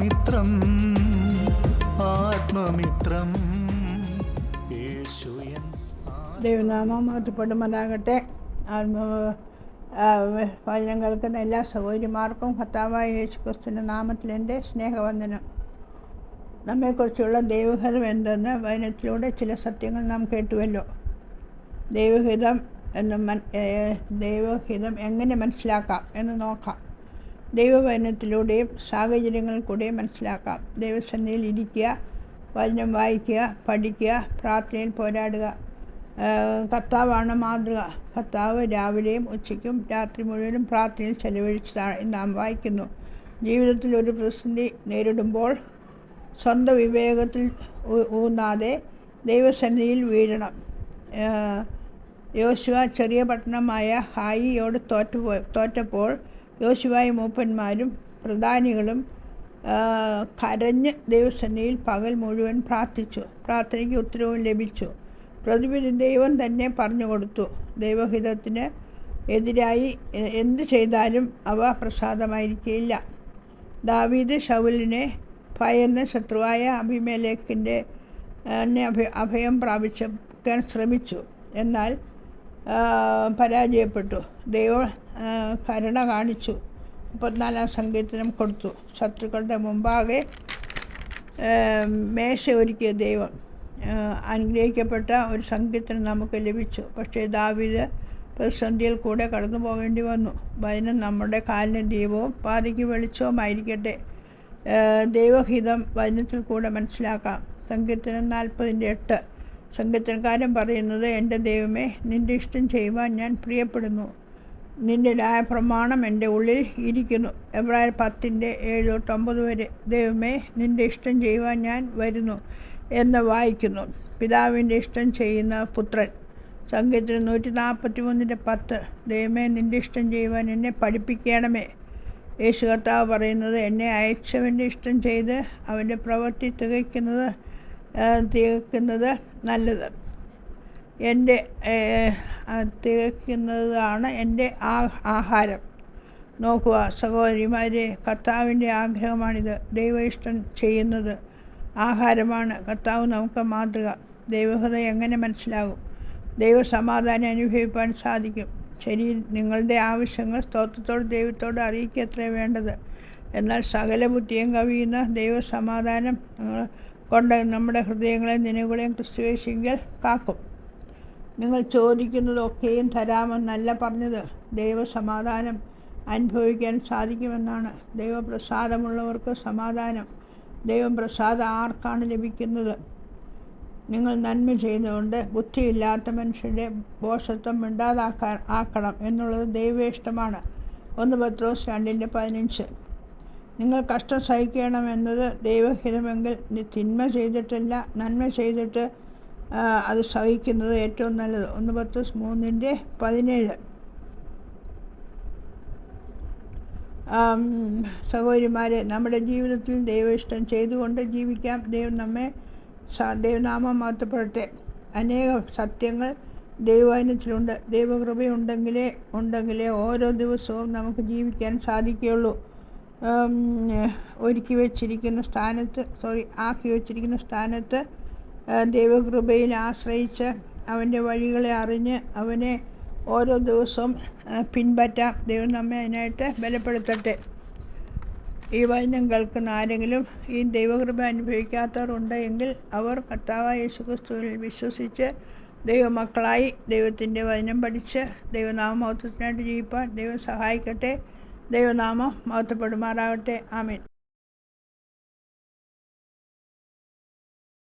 ആത്മമിത്രം ആത്മമിത്രം. യേശുയൻ ആത്മ വചനം കേൾക്കുന്ന എല്ലാ സഹോദരിമാർക്കും ഭർത്താവായ യേശു ക്രിസ്തുവിന്റെ നാമത്തിൽ എന്റെ സ്നേഹവന്ദനം. നമ്മെക്കുറിച്ചുള്ള ദൈവഹിതം എന്തെന്ന് വചനത്തിലൂടെ ചില സത്യങ്ങൾ നാം കേട്ടുവല്ലോ. ദൈവഹിതം എന്ന് മൻ ദൈവഹിതം എങ്ങനെ മനസ്സിലാക്കാം എന്ന് നോക്കാം. ദൈവവചനത്തിലൂടെയും സാഹചര്യങ്ങളിൽ കൂടെയും മനസ്സിലാക്കാം. ദൈവസന്നിധിയിൽ ഇരിക്കുക വചനം വായിക്കുക പഠിക്കുക പ്രാർത്ഥനയിൽ പോരാടുക. കർത്താവാണ് മാതൃക. കർത്താവ് രാവിലെയും ഉച്ചയ്ക്കും രാത്രി മുഴുവനും പ്രാർത്ഥനയിൽ ചെലവഴിച്ചതാണ് നാം വായിക്കുന്നു. ജീവിതത്തിൽ ഒരു പ്രതിസന്ധി നേരിടുമ്പോൾ സ്വന്തം വിവേകത്തിൽ ഊന്നാതെ ദൈവസന്നിധിയിൽ വീഴണം. യോശുവ ചെറിയ പട്ടണമായ ഹായിയോട് തോറ്റുപോ തോറ്റപ്പോൾ യോശുവായും മൂപ്പന്മാരും പ്രധാനികളും കരഞ്ഞ് ദൈവസന്നിധിയിൽ പകൽ മുഴുവൻ പ്രാർത്ഥിച്ചു. പ്രാർത്ഥനയ്ക്ക് ഉത്തരവും ലഭിച്ചു. പ്രതിവിധി ദൈവം തന്നെ പറഞ്ഞു കൊടുത്തു. ദൈവഹിതത്തിന് എതിരായി എന്ത് ചെയ്താലും അവ പ്രസാദമായിരിക്കില്ല ദാവീദ് ഷൗലിനെ ഭയന്ന് ശത്രുവായ അഭിമേലേക്കിന്റെ അഭയം പ്രാപിക്കാൻ ശ്രമിച്ചു. എന്നാൽ പരാജയപ്പെട്ടു. ദൈവം കരുണ കാണിച്ചു. മുപ്പത്തിനാലാം സങ്കീർത്തനം കൊടുത്തു. ശത്രുക്കളുടെ മുമ്പാകെ മേശ ഒരുക്കിയ ദൈവം. അനുഗ്രഹിക്കപ്പെട്ട ഒരു സങ്കീർത്തനം നമുക്ക് ലഭിച്ചു. പക്ഷേ ദാവീദ് പ്രതിസന്ധിയിൽ കൂടെ കടന്നു പോകേണ്ടി വന്നു. വചനം നമ്മുടെ കാലിന് ദീപവും പാതയ്ക്ക് വെളിച്ചവുമായിരിക്കട്ടെ ദൈവഹിതം വചനത്തിൽ കൂടെ മനസ്സിലാക്കാം. സങ്കീർത്തനം നാൽപ്പതിന്റെ എട്ട്. സങ്കീർത്തനക്കാരൻ പറയുന്നത് എന്റെ ദൈവമേ നിന്റെ ഇഷ്ടം ചെയ്യുവാൻ ഞാൻ പ്രിയപ്പെടുന്നു. നിന്റെ പ്രമാണം എന്റെ ഉള്ളിൽ ഇരിക്കുന്നു. എബ്രായർ പത്തിന്റെ ഏഴ് തൊട്ട് ഒമ്പത് വരെ ദൈവമേ നിന്റെ ഇഷ്ടം ചെയ്യുവാൻ ഞാൻ വരുന്നു എന്ന് വായിക്കുന്നു. പിതാവിന്റെ ഇഷ്ടം ചെയ്യുന്ന പുത്രൻ. സംഗീതത്തിന് നൂറ്റി നാൽപ്പത്തി മൂന്നിന്റെ പത്ത് ദൈവമേ നിന്റെ ഇഷ്ടം ചെയ്യുവാൻ എന്നെ പഠിപ്പിക്കണമേ. യേശു കർത്താവ് പറയുന്നത് എന്നെ അയച്ചവന്റെ ഇഷ്ടം ചെയ്ത് അവന്റെ പ്രവൃത്തി തികയ്ക്കുന്നത് തികയ്ക്കുന്നത് നല്ലത്. എന്റെ തികക്കുന്നതാണ് എന്റെ ആഹാരം. നോക്കുക സഹോദരിമാരെ കർത്താവിന്റെ ആഗ്രഹമാണിത്. ഇഷ്ടം ചെയ്യുന്നത് ആഹാരമാണ്. കർത്താവ് നമുക്ക് മാതൃക. ദൈവഹൃദയം എങ്ങനെ മനസ്സിലാകും? ദൈവസമാധാനം അനുഭവിപ്പാൻ സാധിക്കും. ശരി നിങ്ങളുടെ ആവശ്യങ്ങൾ സ്തോത്രത്തോട് ദൈവത്തോട് അറിയിക്കുക എത്ര വേണ്ടത്. എന്നാൽ സകല ബുദ്ധിയും കവിയുന്ന ദൈവസമാധാനം നിങ്ങൾ കൊണ്ട് നമ്മുടെ ഹൃദയങ്ങളെയും നിലവുകളെയും ക്രിസ്തുവേശിങ്കിൽ കാക്കും. നിങ്ങൾ ചോദിക്കുന്നതൊക്കെയും തരാമെന്നല്ല പറഞ്ഞത്. ദൈവസമാധാനം അനുഭവിക്കാൻ സാധിക്കുമെന്നാണ്. ദൈവപ്രസാദമുള്ളവർക്ക് സമാധാനം. ദൈവപ്രസാദം ആർക്കാണ് ലഭിക്കുന്നത്? നിങ്ങൾ നന്മ ചെയ്യുന്നതുകൊണ്ട് ബുദ്ധിയില്ലാത്ത മനുഷ്യരുടെ ബോഷത്വം മിണ്ടാതാക്കാൻ ആക്കണം എന്നുള്ളത് ദൈവേഷ്ടമാണ് ഒന്ന് പത്രോസ് രണ്ടിന്റെ പതിനഞ്ച്. നിങ്ങൾ കഷ്ടം സഹിക്കണമെന്നത് ദൈവഹിതമെങ്കിൽ തിന്മ ചെയ്തിട്ടില്ല നന്മ ചെയ്തിട്ട് അത് സഹിക്കുന്നത് ഏറ്റവും നല്ലത്. ഒന്ന് പത്ത് മൂന്നിന്റെ പതിനേഴ്. സഹോദരിമാരെ നമ്മുടെ ജീവിതത്തിൽ ദൈവ ഇഷ്ടം ചെയ്തുകൊണ്ട് ജീവിക്കാം. ദൈവം നമ്മെ ദൈവനാമം മാറ്റപ്പെടട്ടെ അനേക സത്യങ്ങൾ ദൈവവചനത്തിലുണ്ട്. ദൈവകൃപയുണ്ടെങ്കിലേ ഉണ്ടെങ്കിലേ ഓരോ ദിവസവും നമുക്ക് ജീവിക്കാൻ സാധിക്കുകയുള്ളൂ. ഒരുക്കി വച്ചിരിക്കുന്ന സ്ഥാനത്ത് സോറി ആക്കി വച്ചിരിക്കുന്ന സ്ഥാനത്ത് ദൈവകൃപയിൽ ആശ്രയിച്ച് അവന്റെ വഴികളെ അറിഞ്ഞ് അവനെ ഓരോ ദിവസവും പിൻപറ്റാം. ദൈവം നമ്മെ അതിനായിട്ട് ബലപ്പെടുത്തട്ടെ. ഈ വചനം കേൾക്കുന്ന ആരെങ്കിലും ഈ ദൈവകൃപ അനുഭവിക്കാത്തവരുണ്ട് എങ്കിൽ അവർ കർത്താവായ യേശുക്രിസ്തുവിൽ വിശ്വസിച്ച് ദൈവമക്കളായി ദൈവത്തിന്റെ വചനം പഠിച്ച് ദൈവനാമഹത്വത്തിനായിട്ട് ജീവിപ്പാൻ ദൈവം സഹായിക്കട്ടെ. ദൈവനാമം മഹത്വപ്പെടുമാറാകട്ടെ. ആമീൻ.